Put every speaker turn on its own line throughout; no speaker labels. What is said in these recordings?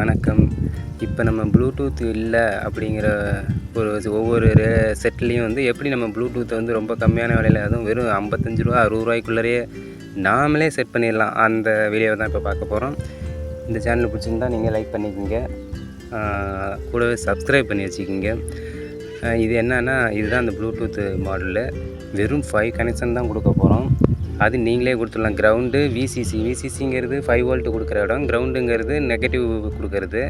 வணக்கம். இப்போ நம்ம ப்ளூடூத் இல்லை அப்படிங்கிற ஒரு ஒவ்வொரு செட்லேயும் வந்து எப்படி நம்ம ப்ளூடூத்தை வந்து ரொம்ப கம்மியான விலையில் அதுவும் வெறும் ஐம்பத்தஞ்சு ரூபா அறுபது ரூபாய்க்குள்ளரையே நாமளே செட் பண்ணிடலாம். அந்த வீடியோவை தான் இப்போ பார்க்க போகிறோம் இந்த சேனல் பிடிச்சிருந்தா நீங்கள் லைக் பண்ணிக்கோங்க. கூடவே சப்ஸ்கிரைப் பண்ணி வச்சுக்கிங்க. இது என்னென்னா இதுதான் அந்த ப்ளூடூத் மாடலு வெறும் ஃபைவ் கனெக்ஷன் தான் கொடுக்க போகிறோம் அது நீங்களே கொடுத்துடலாம். கிரவுண்டு விசிசி விசிசிங்கிறது ஃபைவ் வோல்ட்டு கொடுக்குற இடம். கிரவுண்டுங்கிறது நெகட்டிவ் கொடுக்கறது.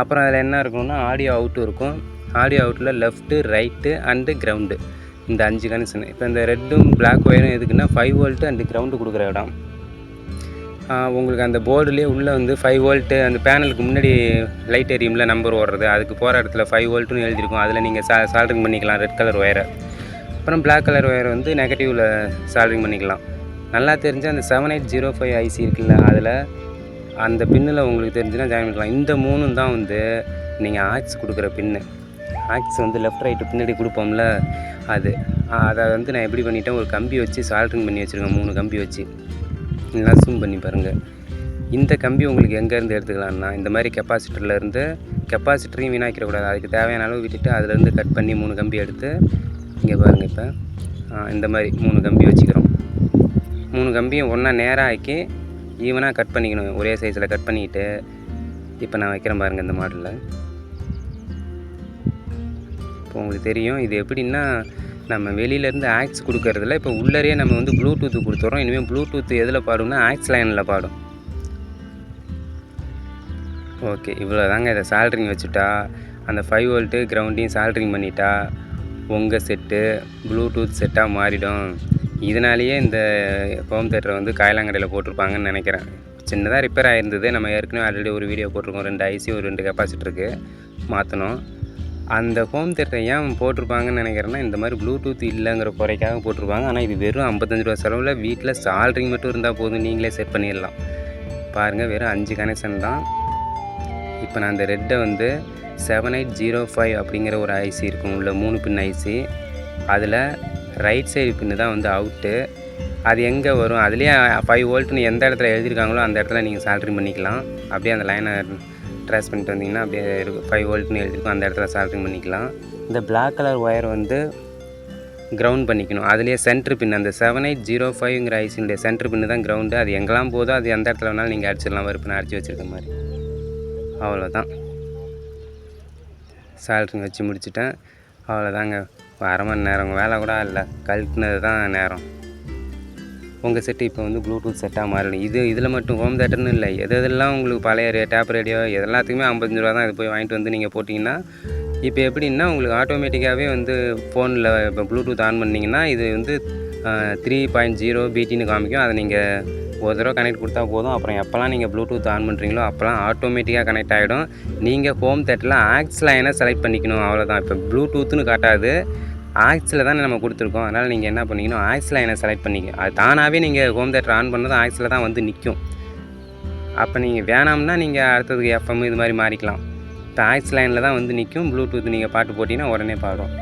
அப்புறம் அதில் என்ன இருக்கும்னா ஆடியோ அவுட்டு இருக்கும். ஆடியோ அவுட்டில் லெஃப்ட்டு ரைட்டு அண்டு கிரவுண்டு இந்த அஞ்சு கனெக்ஷன் இப்போ இந்த ரெட்டும் பிளாக் ஒயரும் எதுக்குன்னா ஃபைவ் வோல்ட்டு அண்டு கிரவுண்டு கொடுக்குற இடம். உங்களுக்கு அந்த போர்டுலேயே உள்ளே வந்து ஃபைவ் வோல்ட்டு அந்த பேனலுக்கு முன்னாடி லைட் எரியும்ல நம்பர் ஓடுறது. அதுக்கு போகிற இடத்துல ஃபைவ் வோல்ட்டுன்னு எழுதியிருக்கும். அதில் நீங்கள் சா சால்ட்ரிங் பண்ணிக்கலாம் ரெட் கலர் ஒயரை அப்புறம் பிளாக் கலர் ஒயர் வந்து நெகட்டிவில் சால்ட்ரிங் பண்ணிக்கலாம். நல்லா தெரிஞ்சால் அந்த seven eight zero five IC இருக்குல்ல அதில் அந்த பின்னில் உங்களுக்கு தெரிஞ்சுன்னா ஜாயின் பண்ணிக்கலாம். இந்த மூணும் தான் வந்து நீங்கள் ஆக்ஸ் கொடுக்குற பின்னு ஆக்ஸ் வந்து லெஃப்ட் ரைட்டு பின்னாடி கொடுப்போம்ல அது. அதை வந்து நான் எப்படி பண்ணிட்டேன் ஒரு கம்பி வச்சு சால்ட்ரிங் பண்ணி வச்சுருக்கேன் மூணு கம்பி வச்சு. நல்லா ஜூம் பண்ணி பாருங்கள் இந்த கம்பி உங்களுக்கு எங்கேருந்து எடுத்துக்கலாம்னா இந்த மாதிரி கெப்பாசிட்டரில் இருந்து கெப்பாசிட்டரையும் வீணாக்கிடக்கூடாது. அதுக்கு தேவையான அளவு விட்டுட்டு அதுலேருந்து கட் பண்ணி மூணு கம்பி எடுத்து இங்கே பாருங்கள் இப்போ. இந்த மாதிரி மூணு கம்பி வச்சுக்கிறோம். மூணு கம்பியும் ஒன்றா நேராக ஆக்கி ஈவனாக கட் பண்ணிக்கணும். ஒரே சைஸில் கட் பண்ணிக்கிட்டு இப்போ நான் வைக்கிறேன் பாருங்கள் இந்த மாடலில் இப்போ உங்களுக்கு தெரியும் இது எப்படின்னா நம்ம வெளியிலேருந்து ஆக்ஸ் கொடுக்கறதில்ல இப்போ உள்ளரே நம்ம வந்து ப்ளூடூத்து கொடுத்துறோம். இனிமேல் ப்ளூடூத் எதில் பாடும்னா ஆக்ஸ் லைனில் பாடும். ஓகே இவ்வளோ தாங்க இதை சால்ட்ரிங் வச்சுட்டா அந்த ஃபைவ் வோல்ட்டு கிரவுண்டையும் சால்ட்ரிங் பண்ணிட்டா உங்கள் செட்டு ப்ளூடூத் செட்டாக மாறிடும். இதனாலேயே இந்த ஹோம் தேட்டரை வந்து காயலாங்கடையில் போட்டிருப்பாங்கன்னு நினைக்கிறேன். சின்னதாக ரிப்பேர் ஆகிருந்தது நம்ம ஏற்கனவே ஆல்ரெடி ஒரு வீடியோ போட்டிருக்கோம். ரெண்டு ஐசி ஒரு ரெண்டு கெப்பாசிட்டருக்கு மாற்றணும் அந்த ஹோம் தேட்டரை ஏன் போட்டிருப்பாங்கன்னு நினைக்கிறேன்னா இந்த மாதிரி ப்ளூடூத் இல்லைங்கிற குறைக்காக போட்டிருப்பாங்க. ஆனால் இது வெறும் ஐம்பத்தஞ்சு ரூபா செலவில் வீட்டில் சால்ட்ரிங் மட்டும் இருந்தால் போதும். நீங்களே செட் பண்ணிடலாம். பாருங்கள் வெறும் அஞ்சு கனெக்ஷன் தான். இப்போ நான் அந்த ரெட்டை வந்து செவன் எயிட் ஜீரோ ஃபைவ் அப்படிங்கிற ஒரு ஐசி இருக்கும். உள்ள மூணு பின் ஐசி அதில் ரைட் சைடு பின்னு தான் வந்து அவுட்டு அது எங்கே வரும்? அதுலேயே ஃபைவ் வோல்ட்னு எந்த இடத்துல எழுதியிருக்காங்களோ அந்த இடத்துல நீங்கள் சால்ட்ரிங் பண்ணிக்கலாம். அப்படியே அந்த லைனை ட்ரேஸ் பண்ணிட்டு வந்தீங்கன்னா அப்படியே இருக்கும் ஃபைவ் வோல்ட்னு எழுதிருக்கும் அந்த இடத்துல சால்ட்ரிங் பண்ணிக்கலாம். இந்த பிளாக் கலர் ஒயர் வந்து கிரவுண்ட் பண்ணிக்கணும். அதுலேயே சென்ட்ரு பின் அந்த செவன் எயிட் ஜீரோ ஃபைவ்ங்கிற ஐசினுடைய சென்ட்ரு பின்னு தான் கிரவுண்டு அது எங்கெல்லாம் போதோ அது எந்த இடத்துல வேணாலும் நீங்கள் அடிச்சிடலாம். வறுப்பு நான் அடிச்சு வச்சுருக்க மாதிரி. அவ்வளோதான். சால்ட்ரிங் வச்சு முடிச்சுட்டேன். அவ்வளோதாங்க. அரை மணி நேரம். வேலை கூட இல்லை. கழட்டினது தான் நேரம். உங்கள் செட்டு இப்போ வந்து ப்ளூடூத் செட்டாக மாறிடும். இது இதில் மட்டும் ஹோம் தேட்டர்னு இல்லை. எது எதெல்லாம் உங்களுக்கு பழைய ரே டேப் ரேடியோ எல்லாத்துக்குமே ஐம்பத்தஞ்சு ரூபா தான் இது போய் வாங்கிட்டு வந்து நீங்கள் போட்டிங்கன்னா இப்போ எப்படின்னா உங்களுக்கு ஆட்டோமேட்டிக்காகவே வந்து ஃபோனில் இப்போ ப்ளூடூத் ஆன் பண்ணிங்கன்னா இது வந்து த்ரீ பாயிண்ட் ஜீரோ பிடின்னு காமிக்கும். அதை நீங்கள் ஒரு தடவை கனெக்ட் கொடுத்தா போதும். அப்புறம் எப்போல்லாம் நீங்கள் ப்ளூடூத் ஆன் பண்ணுறீங்களோ அப்போல்லாம் ஆட்டோமேட்டிக்காக கனெக்ட் ஆகிடும் நீங்கள் ஹோம் தேட்டரில் ஆக்ஸ் லைனை செலக்ட் பண்ணிக்கணும். அவ்வளோதான் இப்போ ப்ளூடூத்துன்னு காட்டாது. ஆக்ஸில் தான் நம்ம கொடுத்துருக்கோம். அதனால் நீங்கள் என்ன பண்ணிக்கணும் ஆக்ஸ் லைனை செலக்ட் பண்ணிக்க. அது தானாகவே நீங்கள் ஹோம் தேட்டர் ஆன் பண்ணதும் ஆக்ஸில் தான் வந்து நிற்கும் அப்போ நீங்கள் வேணாம்னா நீங்கள் அடுத்ததுக்கு எஃப்எம் இது மாதிரி மாறிக்கலாம். இப்போ ஆக்ஸ் லைனில் தான் வந்து நிற்கும் ப்ளூடூத் நீங்கள் பாட்டு போட்டிங்கன்னா உடனே பாடும்.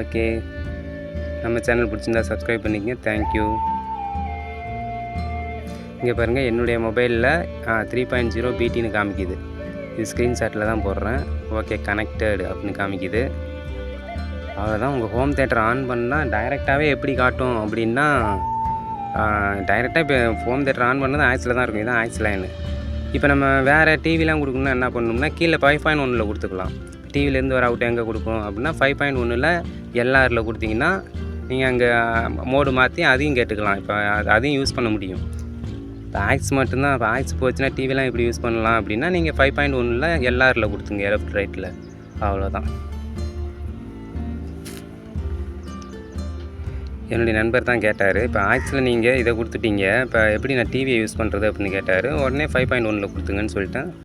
ஓகே நம்ம சேனல் பிடிச்சிருந்தா சப்ஸ்கிரைப் பண்ணிக்கங்க. தேங்க்யூ இங்கே பாருங்கள் என்னுடைய மொபைலில் த்ரீ பாயிண்ட் ஜீரோ பிடின்னு காமிக்குது. இது ஸ்க்ரீன்ஷாட்டில் தான் போடுறேன். ஓகே கனெக்டட் அப்படின்னு காமிக்குது. அவ்வளோதான் உங்கள் ஹோம் தேட்டர் ஆன் பண்ணால் டைரெக்டாகவே எப்படி காட்டும் அப்படின்னா டைரெக்டாக இப்போ ஹோம் தேட்டர் ஆன் பண்ணது ஆக்ஸில் தான் இருக்கும். இதுதான் ஆக்ஸ் லைனு இப்போ நம்ம வேறு டிவிலாம் கொடுக்கணும்னா என்ன பண்ணணும்னா கீழே ஃபைவ் பாயிண்ட் ஒன்றில் கொடுத்துக்கலாம். டிவிலேருந்து வர அவுட் எங்கே கொடுக்கும் அப்படின்னா ஃபைவ் பாயிண்ட் ஒன்றில் எல்ஆரில் கொடுத்தீங்கன்னா நீங்கள் அங்கே மோடு மாற்றி அதையும் கேட்டுக்கலாம். இப்போ அது அதையும் யூஸ் பண்ண முடியும். இப்போ ஆக்ஸ் மட்டும்தான். இப்போ ஆக்ஸ் போச்சுன்னா டிவிலாம் எப்படி யூஸ் பண்ணலாம் அப்படின்னா நீங்கள் ஃபைவ் பாயிண்ட் ஒன்றில் எல்ஆரில் கொடுத்துங்க லெஃப்ட் ரைட்டில் அவ்வளோதான் என்னுடைய நண்பர் தான் கேட்டார் இப்போ ஆக்ஸில் நீங்கள் இதை கொடுத்துட்டீங்க இப்போ எப்படி நான் டிவியை யூஸ் பண்ணுறது அப்படின்னு கேட்டார். உடனே ஃபைவ் பாயிண்ட் ஒனில் கொடுத்துங்கன்னு சொல்லிட்டேன்.